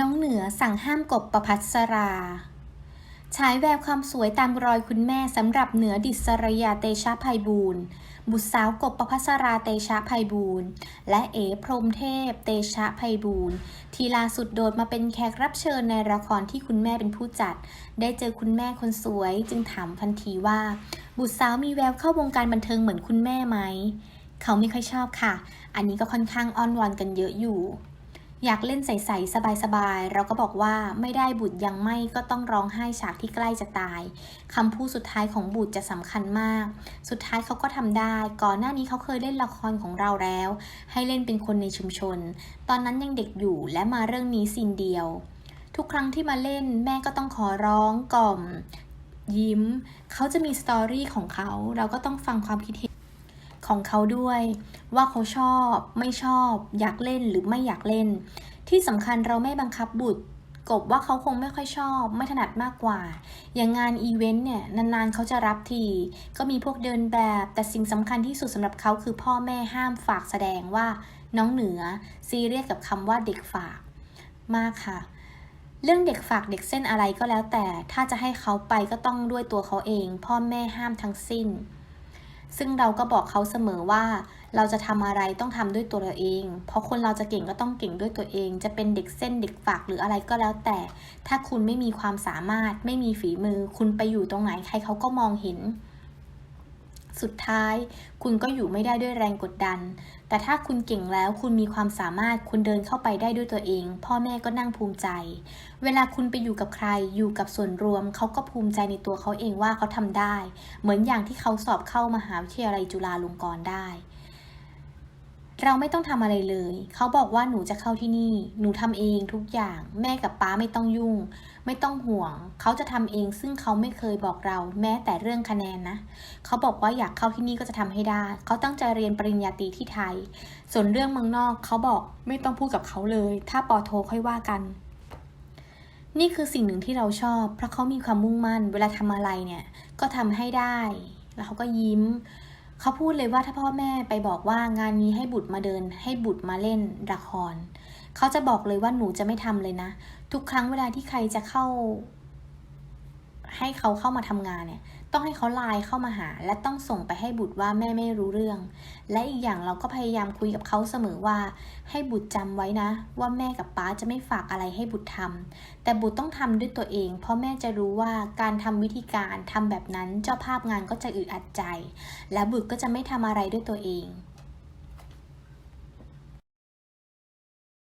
น้องเหนือสั่งห้ามกบประพัสราฉายแววความสวยตามรอยคุณแม่สำหรับเหนือดิศรยาเตชะภัยบูรณ์ บุตรสาวกบประพัสราเตชะภัยบูรณ์ และเอ๋พรมเทพเตชะภัยบูรณ์ ที่ล่าสุดโดดมาเป็นแขกรับเชิญในละครที่คุณแม่เป็นผู้จัด ได้เจอคุณแม่คนสวยจึงถามทันทีว่า บุตรสาวมีแววเข้าวงการบันเทิงเหมือนคุณแม่ไหม เขาไม่ค่อยชอบค่ะ อันนี้ก็ค่อนข้างอ้อนวอนกันเยอะอยู่ อยากเล่นใสๆสบายๆ เราก็บอกว่าไม่ได้บุตรยังไม่ก็ต้องร้องไห้ฉากที่ใกล้จะตายคำพูดสุดท้ายของบุตรจะสำคัญมาก สุดท้ายเขาก็ทำได้ ก่อนหน้านี้เขาเคยเล่นละครของเราแล้ว ให้เล่นเป็นคนในชุมชน ตอนนั้นยังเด็กอยู่และมาเรื่องนี้ซีนเดียว ทุกครั้งที่มาเล่นแม่ก็ต้องขอร้องกล่อม ยิ้ม เขาจะมีสตอรี่ของเขา เราก็ต้องฟังความคิดเห็น ของเขาด้วย ว่าเขาชอบ ไม่ชอบ อยากเล่นหรือไม่อยากเล่น ที่สำคัญเราไม่บังคับบุตรกบว่าเขาคงไม่ค่อยชอบ ไม่ถนัดมากกว่า อย่างงานอีเวนต์เนี่ย นานๆเขาจะรับที ก็มีพวกเดินแบบ แต่สิ่งสำคัญที่สุดสำหรับเขาคือพ่อแม่ห้ามฝากแสดงว่าน้องเหนือ ซีเรียสกับคำว่าเด็กฝากมากค่ะ เรื่องเด็กฝากเด็กเส้นอะไรก็แล้วแต่ ถ้าจะให้เขาไปก็ต้องด้วยตัวเขาเอง พ่อแม่ห้ามทั้งสิ้น ซึ่งเราก็บอกเขาเสมอว่า เราจะทำอะไรต้องทำด้วยตัวเราเอง เพราะคนเราจะเก่งก็ต้องเก่งด้วยตัวเอง จะเป็นเด็กเส้นเด็กฝากหรืออะไรก็แล้วแต่ ถ้าคุณไม่มีความสามารถไม่มีฝีมือ คุณไปอยู่ตรงไหนใครเขาก็มองเห็น สุดท้าย คุณก็อยู่ไม่ได้ด้วยแรงกดดัน แต่ถ้าคุณเก่งแล้วคุณมีความสามารถคุณเดินเข้าไปได้ด้วยตัวเอง พ่อแม่ก็นั่งภูมิใจ เวลาคุณไปอยู่กับใครอยู่กับส่วนรวม เขาก็ภูมิใจในตัวเขาเองว่าเขาทำได้ เหมือนอย่างที่เขาสอบเข้ามหาวิทยาลัยจุฬาลงกรณ์ได้ เราไม่ต้องทำอะไรเลย เขาบอกว่าหนูจะเข้าที่นี่ หนูทำเองทุกอย่าง แม่กับป้าไม่ต้องยุ่ง ไม่ต้องห่วง เขาจะทำเอง ซึ่งเขาไม่เคยบอกเรา แม้แต่เรื่องคะแนนนะ เขาบอกว่าอยากเข้าที่นี่ก็จะทำให้ได้ เขาตั้งใจเรียนปริญญาตรีที่ไทย ส่วนเรื่องเมืองนอก เขาบอกไม่ต้องพูดกับเขาเลย ถ้าปอโทค่อยว่ากัน นี่คือสิ่งหนึ่งที่เราชอบ เพราะเขามีความมุ่งมั่น เวลาทำอะไรเนี่ย ก็ทำให้ได้ แล้วเขาก็ยิ้ม เขาพูดเลยว่าถ้าพ่อแม่ไปบอกว่างานนี้ให้บุตรมาเดิน ให้บุตรมาเล่นละคร เขาจะบอกเลยว่าหนูจะไม่ทำเลยนะ ทุกครั้งเวลาที่ใครจะเข้า ให้เขาเข้ามาทำงานเนี่ยต้องให้เขาไลน์เข้ามาหา และต้องส่งไปให้บุตรว่าแม่ไม่รู้เรื่อง และอีกอย่างเราก็พยายามคุยกับเขาเสมอว่า ให้บุตรจำไว้นะ ว่าแม่กับป้าจะไม่ฝากอะไรให้บุตรทำแต่บุตรต้องทำด้วยตัวเอง เพราะแม่จะรู้ว่าการทำวิธีการทำแบบนั้นเจ้าภาพงานก็จะอึดอัดใจ และบุตรก็จะไม่ทำอะไรด้วยตัวเอง